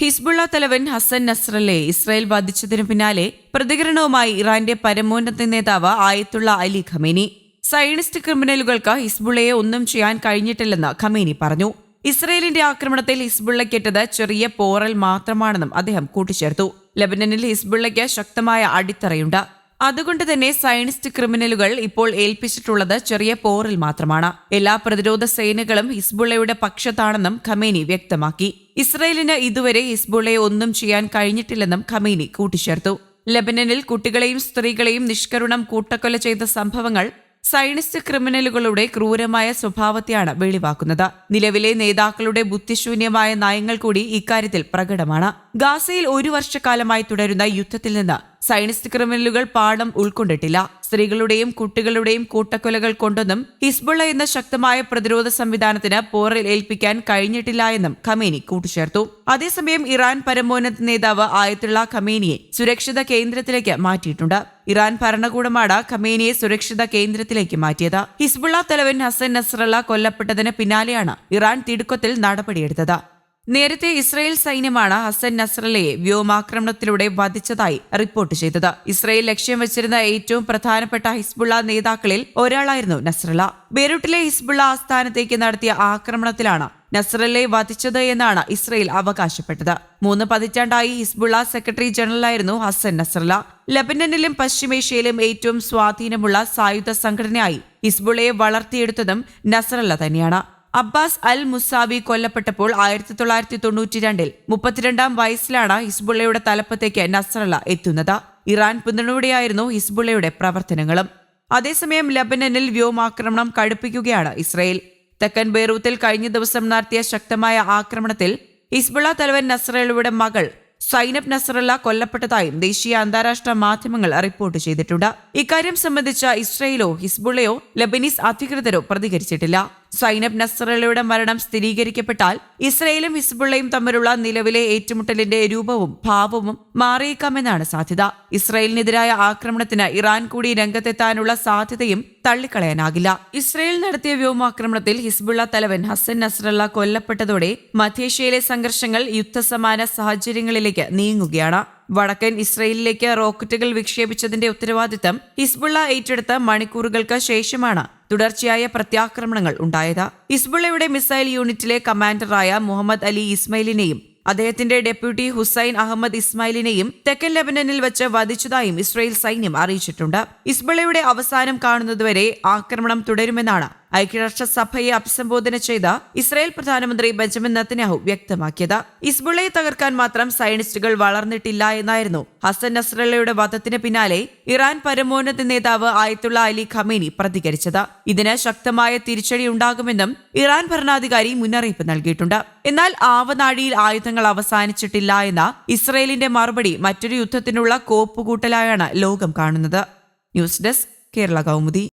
Hezbollah തലവൻ Hasan നസ്രലെ Israel ബാധിച്ചതിനു പിന്നാലെ പ്രതികരണവുമായി ഇറാന്റെ പരമോന്നത നേതാവ് ആയത്തുള്ള അലി ഖമേനി. സയണിസ്റ്റ് ക്രിമിനലുകൾക്ക് ഹിസ്ബുള്ളയെ ഒന്നും ചെയ്യാൻ കഴിഞ്ഞിട്ടില്ലെന്ന് ഖമേനി പറഞ്ഞു. ഇസ്രയേലിന്റെ ആക്രമണത്തിൽ ഹിസ്ബുള്ളയ്ക്കേറ്റത് ചെറിയ പോറൽ മാത്രമാണെന്നും അദ്ദേഹം കൂട്ടിച്ചേർത്തു. ലബനനിൽ ഹിസ്ബുള്ളയ്ക്ക് ശക്തമായ അടിത്തറയുണ്ട്. അതുകൊണ്ട് തന്നെ സയനിസ്റ്റ് ക്രിമിനലുകൾ ഇപ്പോൾ ഏൽപ്പിച്ചിട്ടുള്ളത് ചെറിയ പോറിൽ മാത്രമാണ്. എല്ലാ പ്രതിരോധ സേനകളും ഹിസ്ബുള്ളയുടെ പക്ഷത്താണെന്നും ഖമേനി വ്യക്തമാക്കി. ഇസ്രയേലിന് ഇതുവരെ ഹിസ്ബുള്ളയെ ഒന്നും ചെയ്യാൻ കഴിഞ്ഞിട്ടില്ലെന്നും ഖമേനി കൂട്ടിച്ചേർത്തു. ലബനനിൽ കുട്ടികളെയും സ്ത്രീകളെയും നിഷ്കരുണം കൂട്ടക്കൊല ചെയ്ത സംഭവങ്ങൾ സയനിസ്റ്റ് ക്രിമിനലുകളുടെ ക്രൂരമായ സ്വഭാവത്തെയാണ് വെളിവാക്കുന്നത്. നിലവിലെ നേതാക്കളുടെ ബുദ്ധിശൂന്യമായ നയങ്ങൾ കൂടി ഇക്കാര്യത്തിൽ പ്രകടമാണ്. ഗാസയിൽ ഒരു വർഷക്കാലമായി തുടരുന്ന യുദ്ധത്തിൽ നിന്ന് സയനിസ്റ്റ് ക്രിമിനലുകൾ പാഠം ഉൾക്കൊണ്ടിട്ടില്ല. സ്ത്രീകളുടെയും കുട്ടികളുടെയും കൂട്ടക്കൊലകൾ കൊണ്ടൊന്നും ഹിസ്ബുള്ള എന്ന ശക്തമായ പ്രതിരോധ സംവിധാനത്തിന് പോറിൽ ഏൽപ്പിക്കാൻ കഴിഞ്ഞിട്ടില്ല എന്നും ഖമേനി കൂട്ടിച്ചേർത്തു. അതേസമയം ഇറാൻ പരമോന്നത നേതാവ് ആയത്തുള്ള ഖമേനിയെ സുരക്ഷിത കേന്ദ്രത്തിലേക്ക് മാറ്റിയിട്ടുണ്ട്. ഇറാൻ ഭരണകൂടമാണ് ഖമേനിയെ സുരക്ഷിത കേന്ദ്രത്തിലേക്ക് മാറ്റിയത്. ഹിസ്ബുള്ള തലവൻ ഹസൻ നസ്രല്ല കൊല്ലപ്പെട്ടതിന് പിന്നാലെയാണ് ഇറാൻ തിടുക്കത്തിൽ നടപടിയെടുത്തത്. നേരത്തെ ഇസ്രായേൽ സൈന്യമാണ് ഹസൻ നസ്രലയെ വ്യോമാക്രമണത്തിലൂടെ വധിച്ചതായി റിപ്പോർട്ട് ചെയ്തത്. ഇസ്രായേൽ ലക്ഷ്യം വെച്ചിരുന്ന ഏറ്റവും പ്രധാനപ്പെട്ട ഹിസ്ബുള്ള നേതാക്കളിൽ ഒരാളായിരുന്നു നസ്രല. ബെയ്റൂട്ടിലെ ഹിസ്ബുള്ള ആസ്ഥാനത്തേക്ക് നടത്തിയ ആക്രമണത്തിലാണ് നസ്രലെ വധിച്ചത് എന്നാണ് ഇസ്രയേൽ അവകാശപ്പെട്ടത്. മൂന്ന് പതിറ്റാണ്ടായി ഹിസ്ബുള്ള സെക്രട്ടറി ജനറലായിരുന്നു ഹസൻ നസ്രല. ലബനനിലും പശ്ചിമേഷ്യയിലും ഏറ്റവും സ്വാധീനമുള്ള സായുധ സംഘടനയായി ഹിസ്ബുള്ളയെ വളർത്തിയെടുത്തതും നസ്രല്ല തന്നെയാണ്. അബ്ബാസ് അൽ മുസാബി കൊല്ലപ്പെട്ടപ്പോൾ ആയിരത്തി തൊള്ളായിരത്തി തൊണ്ണൂറ്റി രണ്ടിൽ മുപ്പത്തിരണ്ടാം വയസ്സിലാണ് ഹിസ്ബുള്ളയുടെ തലപ്പത്തേക്ക് നസ്രല്ല എത്തുന്നത്. ഇറാൻ പിന്തുണയോടെയായിരുന്നു ഹിസ്ബുള്ളയുടെ പ്രവർത്തനങ്ങളും. അതേസമയം ലബനനിൽ വ്യോമാക്രമണം കടുപ്പിക്കുകയാണ് ഇസ്രയേൽ. തെക്കൻ ബെയ്റൂത്തിൽ കഴിഞ്ഞ ദിവസം നടത്തിയ ശക്തമായ ആക്രമണത്തിൽ ഹിസ്ബുള്ള തലവൻ നസ്രലയുടെ മകൾ സൈനബ് നസറല്ല കൊല്ലപ്പെട്ടതായും ദേശീയ അന്താരാഷ്ട്ര മാധ്യമങ്ങൾ റിപ്പോർട്ട് ചെയ്തിട്ടുണ്ട്. ഇക്കാര്യം സംബന്ധിച്ച ഇസ്രയേലോ ഹിസ്ബുള്ളയോ ലബനീസ് അധികൃതരോ പ്രതികരിച്ചിട്ടില്ല. സൈനബ് നസറലയുടെ മരണം സ്ഥിരീകരിക്കപ്പെട്ടാൽ ഇസ്രയേലും ഹിസ്ബുള്ളയും തമ്മിലുള്ള നിലവിലെ ഏറ്റുമുട്ടലിന്റെ രൂപവും ഭാവവും മാറിയേക്കാമെന്നാണ് സാധ്യത. ഇസ്രയേലിനെതിരായ ആക്രമണത്തിന് ഇറാൻ കൂടി രംഗത്തെത്താനുള്ള സാധ്യതയും തള്ളിക്കളയാനാകില്ല. ഇസ്രയേൽ നടത്തിയ വ്യോമാക്രമണത്തിൽ ഹിസ്ബുള്ള തലവൻ ഹസൻ നസ്രല്ല കൊല്ലപ്പെട്ടതോടെ മധ്യേഷ്യയിലെ സംഘർഷങ്ങൾ യുദ്ധസമാന സാഹചര്യങ്ങളിലേക്ക് നീങ്ങുകയാണ്. വടക്കൻ ഇസ്രയേലിലേക്ക് റോക്കറ്റുകൾ വിക്ഷേപിച്ചതിന്റെ ഉത്തരവാദിത്തം ഹിസ്ബുള്ള ഏറ്റെടുത്ത മണിക്കൂറുകൾക്ക് ശേഷമാണ് തുടർച്ചയായ പ്രത്യാക്രമണങ്ങൾ ഉണ്ടായത്. ഹിസ്ബുള്ളയുടെ മിസൈൽ യൂണിറ്റിലെ കമാൻഡറായ മുഹമ്മദ് അലി ഇസ്മയിലിനെയും അദ്ദേഹത്തിന്റെ ഡെപ്യൂട്ടി ഹുസൈൻ അഹമ്മദ് ഇസ്മായിലിനെയും തെക്കൻ ലെബനനിൽ വെച്ച് വധിച്ചതായും ഇസ്രയേൽ സൈന്യം അറിയിച്ചിട്ടുണ്ട്. ഇസ്ബുള്ളയുടെ അവസാനം കാണുന്നതുവരെ ആക്രമണം തുടരുമെന്നാണ് ഐക്യരാഷ്ട്രസഭയെ അഭിസംബോധന ചെയ്ത ഇസ്രായേൽ പ്രധാനമന്ത്രി ബെഞ്ചമിൻ നത്തന്യാഹു വ്യക്തമാക്കിയത്. ഇസ്ബുള്ളയെ തകർക്കാൻ മാത്രം സയനിസ്റ്റുകൾ വളർന്നിട്ടില്ല എന്നായിരുന്നു ഹസൻ നസ്രല്ലയുടെ വധത്തിന് പിന്നാലെ ഇറാൻ പരമോന്നത നേതാവ് ആയത്തുള്ള അലി ഖമീനി പ്രതികരിച്ചത്. ഇതിന് ശക്തമായ തിരിച്ചടി ഉണ്ടാകുമെന്നും ഇറാൻ ഭരണാധികാരി മുന്നറിയിപ്പ് നൽകിയിട്ടുണ്ട്. എന്നാൽ ആവനാഴിയിൽ ആയുധങ്ങൾ അവസാനിച്ചിട്ടില്ല എന്ന ഇസ്രയേലിന്റെ മറുപടി മറ്റൊരു യുദ്ധത്തിനുള്ള കോപ്പുകൂട്ടലായാണ് ലോകം കാണുന്നത്. News desk Kerala Kaumudi.